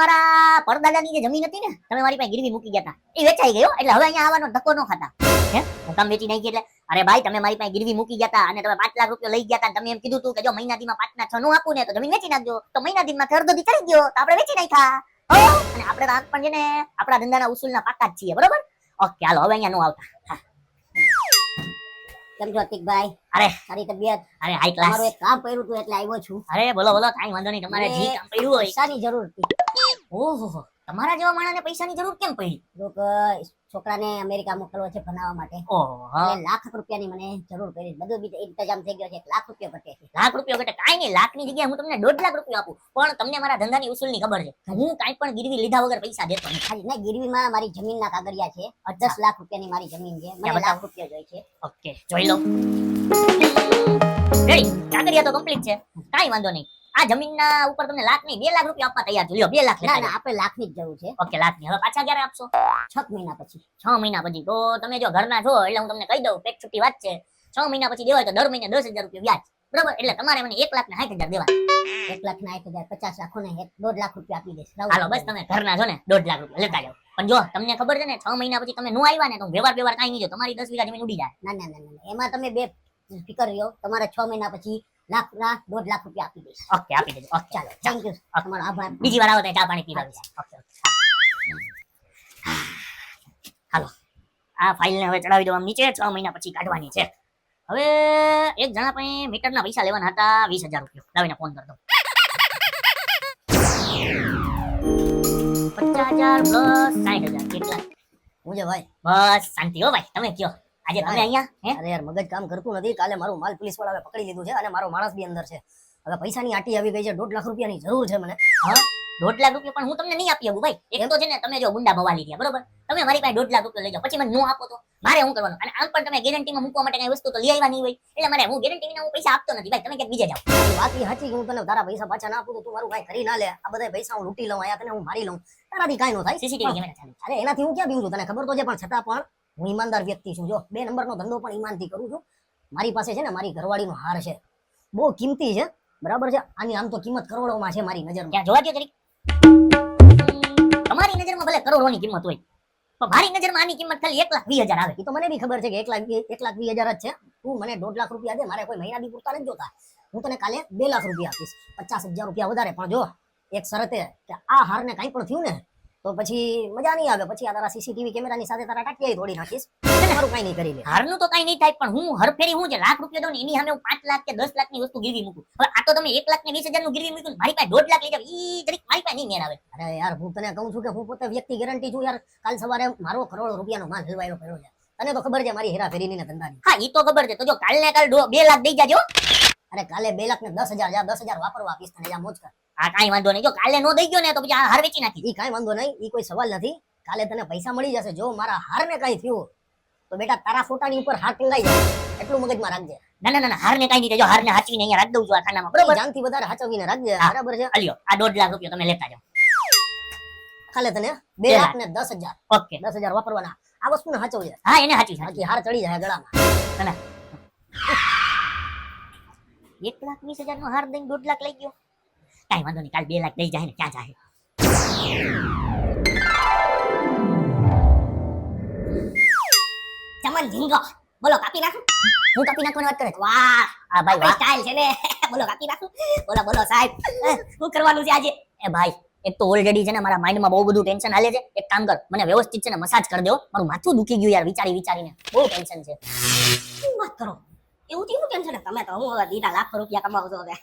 તમારા પરદાદાની જે જમીન હતી ને તમે મારી પાસે ગીરવી મૂકી ગયા હતા એ વેચાઈ ગયો એટલે હવે અહીંયા આવવાનો ધક્કો ન ખાતા. હે? હું કામ વેચી નાખી એટલે? અરે ભાઈ તમે મારી પાસે ગીરવી મૂકી ગયા હતા અને તમે પાંચ લાખ રૂપિયા લઈ ગયા હતા તમે એમ કીધું હતું કે જો મહિના દીમાં પાંચ ના છ નું આપું ને તો જમીન વેચી નાખજો. તો મહિના દીમાં અડધો દી ચડી ગયો તો આપણે વેચી નાખ્યા. અને આપણે તો પણ છે ને આપણા ધંધાના ઉસૂલના પાકા જ છીએ બરોબર? ઓકે હાલો હવે અહીંયા નો આવતા. કેમ છો અતિકભાઈ? અરે. તારી તબિયત? અરે હાઈ ક્લાસ મારું એક કામ કર્યું હતું એટલે આવ્યો છું. અરે બોલો બોલો કાંઈ વાંધો નહીં તમારે જે કામ પડ્યું હોય. શાની જરૂર હતી. ઓહો તમારા જેવા માણસને પૈસાની જરૂર કેમ પડી? લોક છોકરાને અમેરિકા મોકલવો છે ભણાવવા માટે. ઓહો હા. લાખ રૂપિયાની મને જરૂર પડી. બધું બીજું ઇંતજામ થઈ ગયો છે. લાખ રૂપિયા ઘટે છે. લાખ રૂપિયા ઘટે? કાંઈ નહીં. લાખની જગ્યાએ હું તમને દોઢ લાખ રૂપિયા આપું. પણ તમને મારા ધંધાની ઉસૂલની ખબર છે. હું કાંઈ પણ ગીરવી લીધા વગર પૈસા દેતો નથી. ખાલી ના ગીરવીમાં મારી જમીનના કાગળિયા છે. દસ લાખ રૂપિયાની મારી જમીન છે. મને લાખ રૂપિયા જોઈએ છે. ઓકે જોઈ લો. રેડી. કાગળિયા તો કમ્પ્લીટ છે. કાંઈ વાંધો નહીં. આ જમીનના ઉપર તમને લાખ નહીં બે લાખ રૂપિયા આપવા તૈયાર છું. લ્યો બે લાખ ના ના આપણે લાખની જ જરૂર છે. ઓકે લાખની હવે પાછા ક્યારે આપશો? છ મહિના પછી. છ મહિના પછી. તો તમે જો ઘરના છો એટલે હું તમને કહી દઉં પેક છૂટી વાત છે. છ મહિના પછી દેવાય તો દર મહિને દસ હજાર રૂપિયા વ્યાજ. બરાબર? એટલે તમારે મને એક લાખ ને સાઠ હજાર દેવા એક લાખ ને સાઠ હજાર પચાસ લાખો ને દોઢ લાખ રૂપિયા આપી દેશ હાલો બસ તમે ઘરના છો ને દોઢ લાખ રૂપિયા લેતા જાઓ. પણ જો તમને ખબર છે ને છ મહિના પછી તમે નો આવ્યા ને તો વ્યવહાર વ્યવહાર કાંઈ નહીં જો તમારી દસ વીઘા જમીન ઉડી જાય. ના ના ના ના ના. એમાં તમે બે ફિકર રહ્યો તમારે છ મહિના પછી લાખ લાખ દોઢ લાખ રૂપિયા આપી દઈશ. ઓકે આપી દેજો. ઓકે. ચાલો થેન્ક યુ તમારો આભાર. બીજી વાર આવો તો ચા પાણી પીવા ઓકે હાલો. આ ફાઇલને હવે ચડાવી દો આમ નીચે. છ મહિના પછી કાઢવાની છે. હવે એક જણા પાસે મીટરના પૈસા લેવાના હતા વીસ હજાર રૂપિયા. લાવીને ફોન કરતો પચાસ હજાર પ્લસ સાઠ હજાર. કેટલા? હું ભાઈ? બસ શાંતિ હો ભાઈ. તમે કયો? આજે તમે અહીંયા અરે યાર મગજ કામ કરતું નથી. કાલે મારું માલ પોલીસ વાળાએ પકડી લીધું છે અને મારો માણસ બી અંદર છે. હવે પૈસાની આટી આવી ગઈ છે. દોઢ લાખ રૂપિયાની જરૂર છે મને. દોઢ લાખ રૂપિયા પણ હું તમને નહીં આપી શકું ભાઈ. એક તો છે ને તમે જો ગુંડા ભવા રહ્યા બરોબર? તમે મારી પાસે દોઢ લાખ રૂપિયા લઈ જાઓ. પછી મને નો આપો તો. મારે શું કરવાનું? અને આમ પણ તમે ગેરંટીમાં મૂકવા માટે કઈ વસ્તુ તો લઈ આવ્યા નહીં હોય. એટલે મારે હું ગેરંટી વિના હું પૈસા આપતો નથી. ભાઈ તમે ક્યાંક બીજે જાઓ. વાત એ સાચી હું તને તારા પૈસા પાછા ના આપું તો તું મારું કાંઈ કરી ના લે. આ બધા પૈસા હું લૂંટી લઉં આયા તને હું મારી લઉં. તારાથી કઈ ન થાય. સીસીટીવી કેમેરા ચાલુ. અરે એનાથી હું ક્યાં બીવું છું? તને ખબર તો છે પણ છતાં પણ હું ઈમાનદાર વ્યક્તિ છું. જો બે નંબરનો ધંધો પણ ઈમાનથી કરું છું. મારી પાસે છે ને મારી ઘરવાળીનો હાર છે. બહુ કિંમતી છે. બરાબર છે? આની આમ તો કિંમત કરોડોમાં છે મારી નજરમાં. ત્યાં જોવા દો જરીક? તમારી નજરમાં ભલે કરોડોની કિંમત હોય પણ મારી નજરમાં આની કિંમત ખાલી એક લાખ વીસ હજાર આવે. એ તો મને બી ખબર છે કે એક લાખ એક લાખ વીસ હજાર જ છે. તું મને દોઢ લાખ રૂપિયા દે મારે કોઈ મહિના બી પૂરતા નથી જોતા. હું તને કાલે બે લાખ રૂપિયા આપીશ. પચાસ હજાર રૂપિયા વધારે પણ જો એક શરતે કે આ હારને કાંઈ પણ થયું ને તો પછી મજા નહીં આવે. પછી આ તારા સીસીટીવી કેમેરાની સાથે તારા ટાટિયા તોડી નાખીશ. મારું કઈ નહીં કરી લે. હારનું તો કઈ નહીં થાય પણ હું હરફેરી હું જે લાખ રૂપિયા દઉં ને એની સામે હું પાંચ લાખ કે દસ લાખની વસ્તુ ગીરવી મૂકું. હવે આ તો તમે એક લાખ ને વીસ હજારનું ગીરવી મૂક્યું ને મારી પાસે દોઢ લાખ લઈ જાવ ઈ જરીક મારી પાસે નહીં મેળ આવે. અરે યાર હું તને કહું છું કે હું પોતે વ્યક્તિ ગેરંટી છું યાર. કાલ સવારે મારો કરોડો રૂપિયાનો માલ હલવાયો કર્યો છે. તને તો ખબર છે મારી હેરાફેરીની ને ધંધાની. હા ઈ તો ખબર છે. તો જો કાલ ને કાલ બે લાખ દઈ જાજો અરે કાલે બે લાખ ને દસ હજાર જા દસ હજાર વાપરવા આપીશ તને જા મોજ કર આ કાંઈ વાંધો નહીં. જો કાલે નો દઈ ગયો ને તો પછી આ હાર વેચી નાખી. ઈ કાંઈ વાંધો નહીં. ઈ કોઈ સવાલ નથી. કાલે તને પૈસા મળી જશે. જો મારા હારને કાંઈ થયું તો બેટા તારા ફોટાની ઉપર હાર ટંગાઈ જાય એટલું મગજમાં રાખજે. ના ના ના, ના હાર ને કઈ નહીં જો હાર ને હાચવીને અહીંયા રાખ દઉં છું આ ખાનામાં. બરોબર? જાનથી વધારે હાચવીને રાખજે. બરાબર છે? અલ્યો આ દોઢ લાખ રૂપિયા તમે લેતા જાઓ. કાલે તને બે લાખ ને દસ હજાર. ઓકે. દસ હજાર વાપરવાના. આ વસ્તુને હાચવજે હા એને હાચવી. બાકી હાર ચડી જાય ગળામાં. એક લાખ વીસ હજાર નો હાર દઈને દોઢ લાખ લઈ ગયો. કાંઈ વાંધો નહીં કાલ બે લાખ દઈ જાય ને ક્યાં જાય ચમન ઝીંગો બોલો કાપી નાખું હું કાપી નાખવાની વાત કરે વાહ આ ભાઈ વાહ સ્ટાઇલ છે ને બોલો કાપી નાખું બોલો બોલો સાહેબ શું કરવાનું છે આજે એ ભાઈ એક તો ઓલરેડી છે ને મારા માઇન્ડમાં બહુ બધું ટેન્શન હાલે છે એક કામ કર મને વ્યવસ્થિત છે ને મસાજ કરી દો મારું માથું દુખી ગયું યાર વિચારી વિચારીને બહુ ટેન્શન છે શું વાત કરો એવું થયું કેમ છે ને તમે તો હું હવે દીધા લાખો રૂપિયા કમાવો છો હવે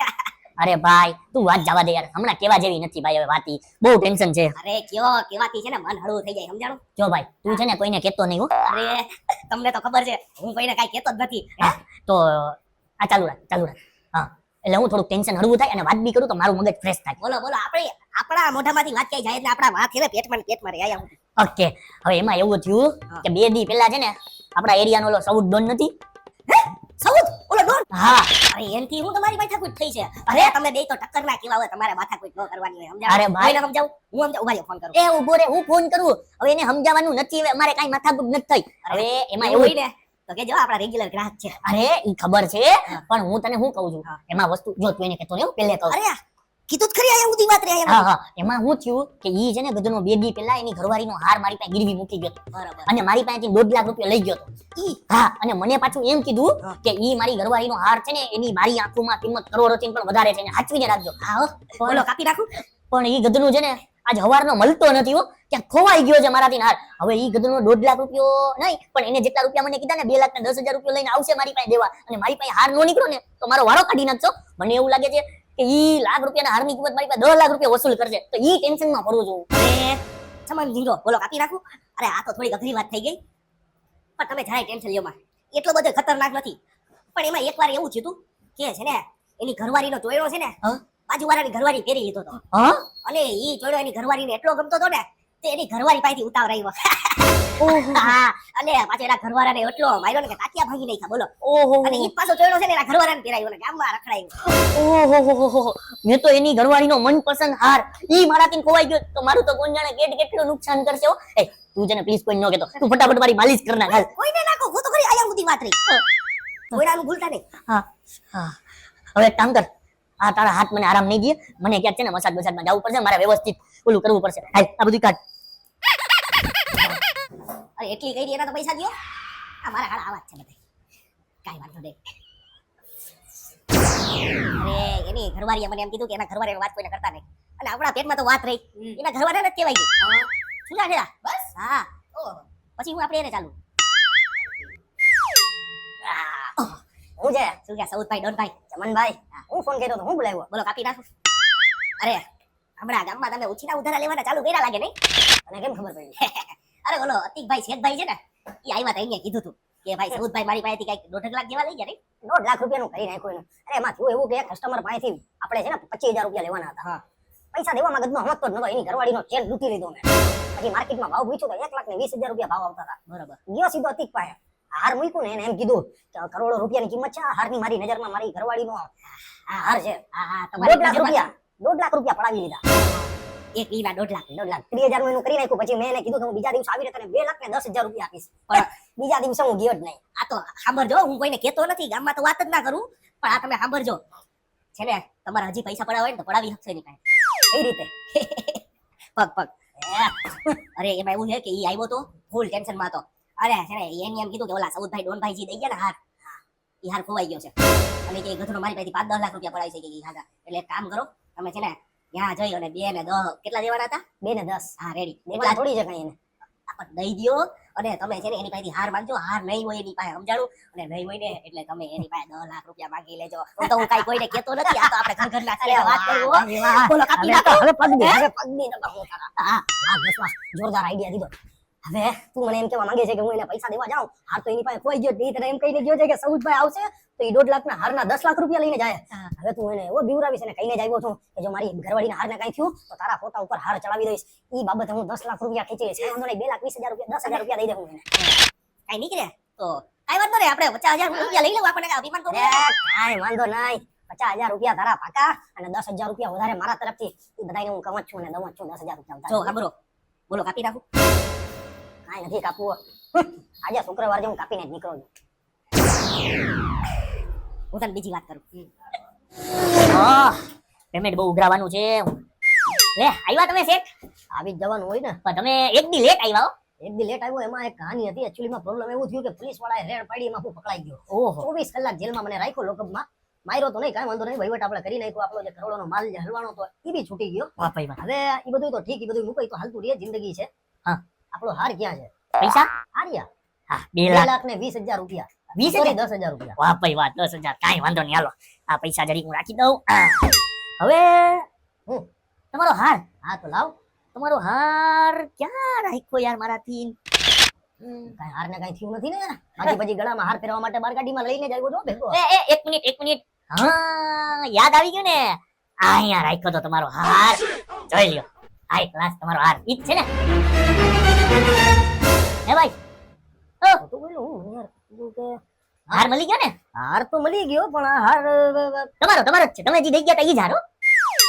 અરે ભાઈ તું વાત જવા દે યાર. હમણાં કેવા જેવી નથી ભાઈ હવે વાતી. બહુ ટેન્શન છે. અરે કેવો કેવાતી છે ને મન હળવું થઈ જાય સમજાણું? જો ભાઈ તું છે ને કોઈને કહેતો નહીં હો. અરે તમને તો ખબર છે હું કોઈને કાઈ કહેતો જ નથી. તો આ ચાલુ રાખ ચાલુ રાખ. હા એટલે હું થોડું ટેન્શન હળવું થાય અને વાત બી કરું તો મારું મગજ ફ્રેશ થાય. બોલો બોલો આપણે આપણા મોઢામાંથી વાત કઈ જાય એટલે આપણા વાત છે પેટમાં પેટમાં રહે આયા ઓકે હવે એમાં એવું થયું કે બે દી પહેલા છે ને આપણા એરિયાનો ઓલો સૌદ ડોન નથી? સૌદ ઓલો ડોન હા અરે એનથી હું તમારી માથાકૂટ થઈ છે. અરે તમે બે તો ટક્કર ના કેવા હોય તમારે માથાકૂટ ન કરવાની હોય સમજાવ અરે ભાઈ. ને સમજાવ? હું સમજાવ ઊભા ફોન કરું. એ ઊભો રે હું ફોન કરું. હવે એને સમજાવવાનું નથી હવે અમારે માથા માથાકૂટ નથી થઈ. હવે એમાં એવું ને તો કે જો આપણા રેગ્યુલર ગ્રાહક છે. અરે ઈ ખબર છે પણ હું તને શું કહું છું? એમાં વસ્તુ જો તું એને કહેતો નહીં પેલે કહું અરે કીધું ખરી આયા સુધી વાત રે હા હા. એમાં હું થયું કે ઈ છે ને ગધનો બે દી પહેલા એની ઘરવાળીનો હાર મારી પાસે ગીરવી મૂકી ગયો. બરાબર. અને મારી પાસેથી દોઢ લાખ રૂપિયા લઈ ગયો ઈ? હા અને મને પાછું એમ કીધું કે ઈ મારી ઘરવાળીનો હાર છે ને એની મારી આંખોમાં કિંમત કરોડોથી પણ વધારે છે ને હાચવીને રાખજો. હા બોલો કાપી રાખું? પણ ઈ ગધનું છે ને આજ હવારનો મળતો નથી હો. ક્યાં ખોવાઈ ગયો છે મારાથી હાર. હવે ઈ ગધનો દોઢ લાખ રૂપિયો નહીં પણ એને જેટલા રૂપિયા મને કીધા ને બે લાખ ને દસ હજાર રૂપિયા લઈને આવશે મારી પાસે દેવા. અને મારી પાસે હાર નો નીકળો ને તો મારો વારો કાઢી નાખશો મને એવું લાગે છે કે ઈ લાખ રૂપિયાના હારની કિંમત મારી પાસે દસ લાખ રૂપિયા વસૂલ કરશે તો ઈ ટેન્શનમાં પડું છું. સમજ જીરો બોલો કાપી નાખું? અરે આ તો થોડી અઘરી વાત થઈ ગઈ. પણ તમે જરાય ટેન્શન લ્યો માં એટલો બધો ખતરનાક નથી. પણ એમાં એકવાર એવું થયું કે છે ને એની ઘરવાળીનો ચોયડો છે ને? બાજુવાળાની ઘરવાળી પહેરી લીધો હતો. અને ઈ ચોયડો એની ઘરવાળીને એટલો ગમતો હતો ને તે એની ઘરવાળી પાસેથી ઉતાવળ આવ્યો હા અને પાછો એના ઘરવાળાને એટલો માર્યો ને કે તાકિયા ભાંગી નાખ્યા બોલો. ઓહો. અને ઈ પાછો ચોયડો છે ને એના ઘરવાળાને પહેરાયો ને ગામમાં રખડાયો. ઓહો મેં તો એની ઘરવાળીનો મનપસંદ હાર. ઈ મારાથી ખોવાઈ ગયો. તો મારું તો કોણ જાણે કેટ કેટલું નુકસાન કરશે હો? એ તું છે ને પ્લીઝ કોઈ ન કહેતો તું ફટાફટ મારી માલિશ કર નાખ કોઈને નાખો હું તો ખરી આયા સુધી વાત રહી. કોઈનાનું ભૂલતા નહીં. હા. હા. હવે કામ કર. આ તારા હાથ મને આરામ નહીં દે. મને ક્યાંક છે ને મસાજ મસાજમાં જવું પડશે મારે વ્યવસ્થિત ઓલું કરવું પડશે. હાલ આ બધું કાઢ. અરે એટલી કઈ એના તો પૈસા દો આ મારા હાડા આવા છે બધા. કાઈ વાંધો નહીં. અરે એની ઘરવાળીએ મને એમ કીધું કે એના ઘરવાળીને વાત કોઈને કરતા નહીં. અને આપણા પેટમાં તો વાત રહી. એના ઘરવાળાને જ કહેવાય ગઈ શું છે બસ? હા. પછી હું આપણે એને ચાલુ હું શું કે સૌદભાઈ ડોનભાઈ ચમનભાઈ હું ફોન કર્યો તો હું બોલાવ્યો બોલો કાપી નાખું અરે હમણાં ગામમાં તમે ઉછીના ઉધારા લેવાના ચાલુ કર્યા લાગે નહીં અને કેમ ખબર પડી અરે બોલો અતિકભાઈ શેઠભાઈ છે ને એ આવ્યા હતા અહીંયા કીધું તું કે ભાઈ સૌદભાઈ મારી પાસેથી કંઈક દોઢ લાખ જેવા લઈ નહીં દોઢ લાખ રૂપિયાનું કરી નાખ્યું અરે એમાં થયું એવું કે કસ્ટમર પાસેથી આપણે છે ને પચીસ હજાર રૂપિયા લેવાના હતા પૈસા દેવામાં ગદમાં હમત તો નતો એની ઘરવાળીનો ચેન લૂટી લીધો મેં પછી માર્કેટમાં ભાવ પૂછ્યો તો એક લાખ ને વીસ હજાર રૂપિયા ભાવ આવતા હતા બરાબર ગયો સીધો અતિક પાસે હાર મૂક્યું ને એને એમ કીધું કે કરોડો રૂપિયાની કિંમત છે આ હારની મારી નજરમાં મારી ઘરવાળીનો આ હાર છે. દોઢ લાખ રૂપિયા દોઢ લાખ રૂપિયા પડાવી લીધા. એક ઈના દોઢ લાખ દોઢ લાખ. ત્રીસ હજારનું કરી નાખ્યું પછી મેં એને કીધું કે હું બીજા દિવસે આવીને તને બે લાખ ને દસ હજાર રૂપિયા આપીશ. પણ બીજા દિવસે હું ગયો જ નહીં. આ તો સાંભળજો હું કોઈને કહેતો નથી ગામમાં તો વાત જ ના કરું પણ આ તમે સાંભળજો. છે ને તમારે હજી પૈસા પડાવ હોય ને તો પડાવી શકશો નહીં કાંઈ એ રીતે? પગ પગ. અરે એમાં એવું છે કે ઈ આવ્યો તો ફૂલ ટેન્શનમાં હતો. અરે છે ને એને એમ કીધું કે ઓલા સૌદભાઈ ડોનભાઈ જી દઈ ગયા ને હાર એ હાર ખોવાઈ ગયો છે. અને કે ગધડો મારી પાસેથી પાંચ દસ લાખ રૂપિયા પડાય છે. કે ઈ એટલે કામ કરો તમે છે ને ત્યાં જઈ અને બે ને દસ કેટલા દેવાના હતા? બે ને દસ. હા રેડી એટલા થોડી કઈ એને. દઈ દો અને તમે છે ને એની પાસેથી હાર માંગજો. હાર નહીં હોય એની પાસે સમજાડું અને નહીં હોય ને એટલે તમે એની પાસે દસ લાખ રૂપિયા માંગી લેજો. હું તો હું કઈ કોઈને કહેતો નથી. આ તો આપણે ઘર ઘરના ખાલી વાત કરું બોલો કાપી નાખો. હવે પગની હવે પગની દે. હા હા જોરદાર આઈડિયા દીધો. હવે તું મને એમ કેવા માંગે છે કે હું એને પૈસા દેવા જાઉં? હાર તો એની પાસે કોઈ ગયો એ તને એમ કહી ગયો છે કે સૌદભાઈ આવશે તો એ દોઢ લાખના હારના દસ લાખ રૂપિયા લઈને જાય. હવે તું એને એવો બીવરાવીશ એને કહીને જ આવ્યો છું કે જો મારી ઘરવાળીના હારને કાંઈ થયું તો તારા ફોટા ઉપર હાર ચડાવી દઈશ. એ બાબતે હું દસ લાખ રૂપિયા ખેંચી લઈશ વાંધો નહીં બે લાખ વીસ હજાર રૂપિયા દસ હજાર રૂપિયા દઈ દઉં એને. કાંઈ નીકળે? તો કાંઈ વાંધો નહીં આપણે પચાસ હજાર રૂપિયા લઈ લઉં આપણને અભિમાન તો કાંઈ વાંધો નહીં. પચાસ હજાર રૂપિયા તારા પાકા અને દસ હજાર રૂપિયા વધારે મારા તરફથી. એ બધાને હું કમત છું અને દમત છું દસ હજાર રૂપિયા જો ખબરો બોલો કાપી નાખું. કાંઈ નથી કાપવું આજે શુક્રવાર જે હું કાપીને જ નીકળું હું તને બીજી વાત કરું. પેમેન્ટ બહુ ઉઘરાવાનું છે. લે આવ્યા તમે શેઠ? આવી જ જવાનું હોય ને. પણ તમે એક દી લેટ આવ્યા હો. એક દી લેટ આવ્યો એમાં એક કહાની હતી. એકચ્યુઅલીમાં પ્રોબ્લેમ એવું થયું કે પોલીસ વાળાએ રેડ પાડી એમાં હું પકડાઈ ગયો. ઓહો. ચોવીસ કલાક જેલમાં મને રાખ્યો લોકઅપમાં માર્યો તો નહીં કાંઈ વાંધો નહીં. વહીવટ આપણે કરી નાખ્યો. આપણો જે કરોડોનો માલ જે હલવાનો હતો એ બી છૂટી ગયો. હવે એ બધું તો ઠીક એ બધું મૂકાય તો હાલતું રહે જિંદગી છે. હા. આપણો હાર ક્યાં છે? પૈસા? હાર્યા. હા બે લાખ. ને વીસ હજાર રૂપિયા. વીસ હજાર? દસ હજાર રૂપિયા. વાહ ભાઈ વાહ દસ હજાર. કાંઈ વાંધો નહીં હાલો. આ પૈસા જરી હું રાખી દઉં. હવે હું? તમારો હાર? હા તો લાવ. તમારો હાર ક્યાં રાખ્યો યાર મારાથી. કાંઈ હાર ને કાંઈ થયું નથી ને? બાકી પછી ગળામાં હાર પહેરવા માટે બારગાડીમાં લઈને જ આવ્યો છો ભેગો? એ એ એક મિનિટ એક મિનિટ. હા યાદ આવી ગયું ને? આ અહીંયા રાખ્યો તો તમારો હાર. જોઈ લ્યો. હાઈ ક્લાસ તમારો હાર. ઈ છે ને? હે ભાઈ. તો બોલું હું યાર તું કે હાર મળી ગયો ને? હાર તો મળી ગયો પણ આ હાર તમારો તમારો જ છે. તમે જે દઈ ગયા તા ઈ જ હારો?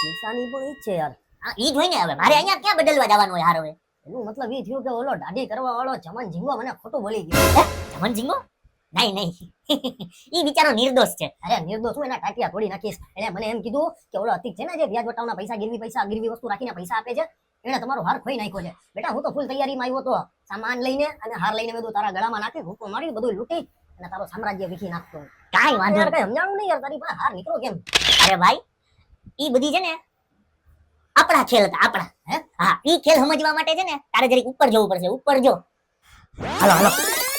નિશાની પણ ઈ જ છે યાર. હા ઈ જ હોય ને હવે. મારે અહીંયા ક્યાં બદલવા જવાનું હોય હાર હવે? એનું મતલબ એ થયું કે ઓલો દાઢી કરવા વાળો જમન જીંગો મને ખોટું બોલી ગયો. જમન જીંગો નહીં નહીં. ઈ બિચારો નિર્દોષ છે. અરે નિર્દોષ હું એના ટાટિયા તોડી નાખીશ. એને મને એમ કીધું કે ઓલો અતિક છે ને જે વ્યાજ વટાવના પૈસા ગીરવી પૈસા ગીરવી વસ્તુ રાખીને પૈસા આપે છે એને તમારો હાર ખોઈ નાખ્યો છે. બેટા હું તો ફૂલ તૈયારીમાં આવ્યો તો. સામાન લઈને અને હાર લઈને બધું તારા ગળામાં નાખી હુકો મારી બધું લૂંટી અને તારો સામ્રાજ્ય વીખી નાખતો. કાંઈ વાંધો યાર કઈ સમજાણું નહીં યાર તારી પાસે હાર નીકળો કેમ? અરે ભાઈ ઈ બધી છે ને આપણા ખેલ હતા આપણા હે? હા ઈ ખેલ સમજવા માટે છે ને તારે જરીક ઉપર જવું પડશે ઉપર જો. હાલો હાલો.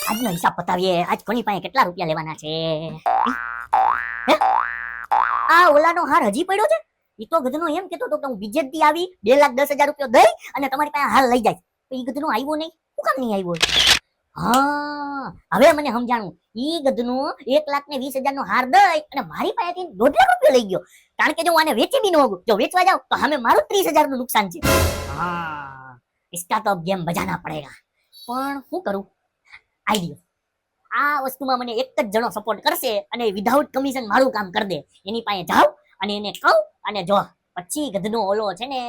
આજનો હિસાબ પતાવીએ. આજ કોની પાસે કેટલા રૂપિયા લેવાના છે? આ ઓલાનો હાર હજી પડ્યો છે? તો ગધનો એમ કેતો હતો કે હું બીજે દી આવી બે લાખ દસ હજાર રૂપિયા દઈ અને તમારી પાસે હાલ લઈ જાય. તો એ ગધનો આવ્યો નહીં. શું કામ નહીં આવ્યો? હા, હવે મને સમજાણું. ઈ ગધનો એક લાખ ને વીસ હજાર નો હાર દઈ અને મારી પાસેથી દોઢ લાખ રૂપિયો લઈ ગયો. કારણ કે જો હું આને વેચી બી ન હોઉં, જો વેચવા જાવ તો હમે મારું ત્રીસ હજારનું નુકસાન છે. હા ઇસકા તો ગેમ બજાના પડેગા. પણ શું કરું? આઈડિયો આ વસ્તુમાં મને એક જ જણો સપોર્ટ કરશે અને વિધાઉટ કમિશન મારું કામ કરી દે. એની પાસે જાવ અને એને કહું અને જો પછી ગધનો ઓલો છે ને,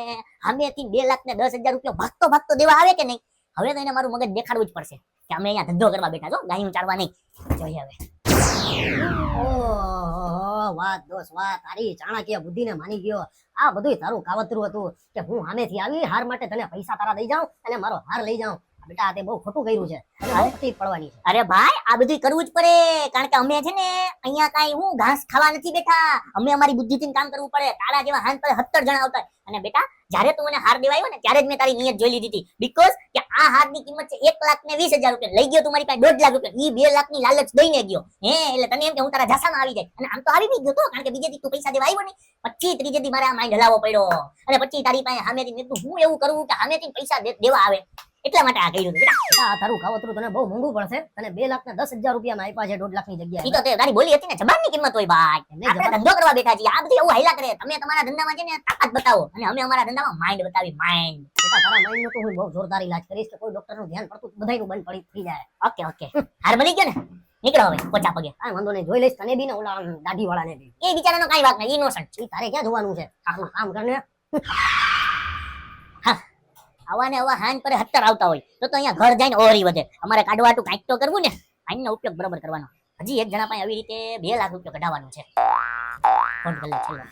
સામેથી બે લાખ ને દસ હજાર રૂપિયા ભાગતો ભાગતો દેવા આવે કે નહીં? હવે તો એને મારું મગજ દેખાડવું જ પડશે કે અમે અહીંયા ધંધો કરવા બેઠા છો, ગાયું ચાલવા નહીં. જોઈએ હવે. વાત દોસ્ત વાત. તારી ચાણક્ય બુદ્ધિને માની ગયો. આ બધું તારું કાવતરું હતું કે હું સામેથી આવી હાર માટે તને પૈસા તારા દઈ જાઉં અને મારો હાર લઈ જાઉં. બેટા આ તે બહુ ખોટું કર્યું છે. તકલીફ પડવાની છે. અરે ભાઈ આ બધું કરવું જ પડે. કારણ કે અમે છે ને અહીંયા કાંઈ હું ઘાસ ખાવા નથી બેઠા. અમે અમારી બુદ્ધિથી કામ કરવું પડે. તારા જેવા હાન પર સત્તર જણા આવતા અને બેટા જ્યારે તું મને હાર દેવાયો ને ત્યારે જ મેં તારી નિયત જોઈ લીધી હતી. બીકોઝ કે આ હારની કિંમત છે એક લાખ ને વીસ હજાર રૂપિયા. લઈ ગયો તું મારી પાસે દોઢ લાખ રૂપિયા. ઈ બે લાખની લાલચ દઈને ગયો. હે એટલે તને એમ કે હું તારા જાસામાં આવી જાય. અને આમ તો આવી બી ગયો તો કારણ કે બીજે તું પૈસા દેવા આવ્યો ને પછી ત્રીજે દી મારે માઇન્ડ હલાવો પડ્યો. અને પછી તારી પાસે સામેથી મેં હું એવું કરવું કે સામેથી પૈસા દેવા આવે. એટલા માટે આ કર્યું બેટા. આ તારું કાવતરું તને બહુ મોંઘું પડશે. તને બે લાખ ને દસ હજાર રૂપિયા આપ્યા છે દોઢ લાખની ઈ તો તે તારી બોલી હતી ને. જબાનની કિંમત હોય ભાઈ. આપણે ધંધો કરવા બેઠા છીએ. આ બધું એવું હાઈલા કરે. તમે તમારા ધંધામાં છે ને તાકાત બતાવો. અને અમે અમારા ધંધામાં માઇન્ડ બતાવી માઇન્ડ બેટા તારા માઇન્ડ નો તો હું બહુ જોરદાર ઇલાજ કરીશ કે કોઈ ડોક્ટરનું ધ્યાન પડતું બધાયનું બંધ પડી થઈ જાય. Okay okay. હાર બની ગયો ને? નીકળો હવે પોચા પગે. વાંધો નહીં. જોઈ લઈશ તને બી ને ઓલા દાઢી વાળાને બી. એ બિચારાનો કાંઈ વાત નહીં. ઇનોસન્ટ તારે ક્યાં જોવાનું છે? કામ કરને? આવા ને આવા હાન પર હત્તર આવતા હોય. તો તો અહીંયા ઘર જઈને ઓરી વધે. અમારે કાઢવાટું કાંઈક તો કરવું ને. આઈનો ઉપયોગ બરોબર કરવાનો. હજી એક જણા પાસે આવી રીતે બે લાખ રૂપિયા કઢાવવાનું છે. ફોન લે છેલ્લો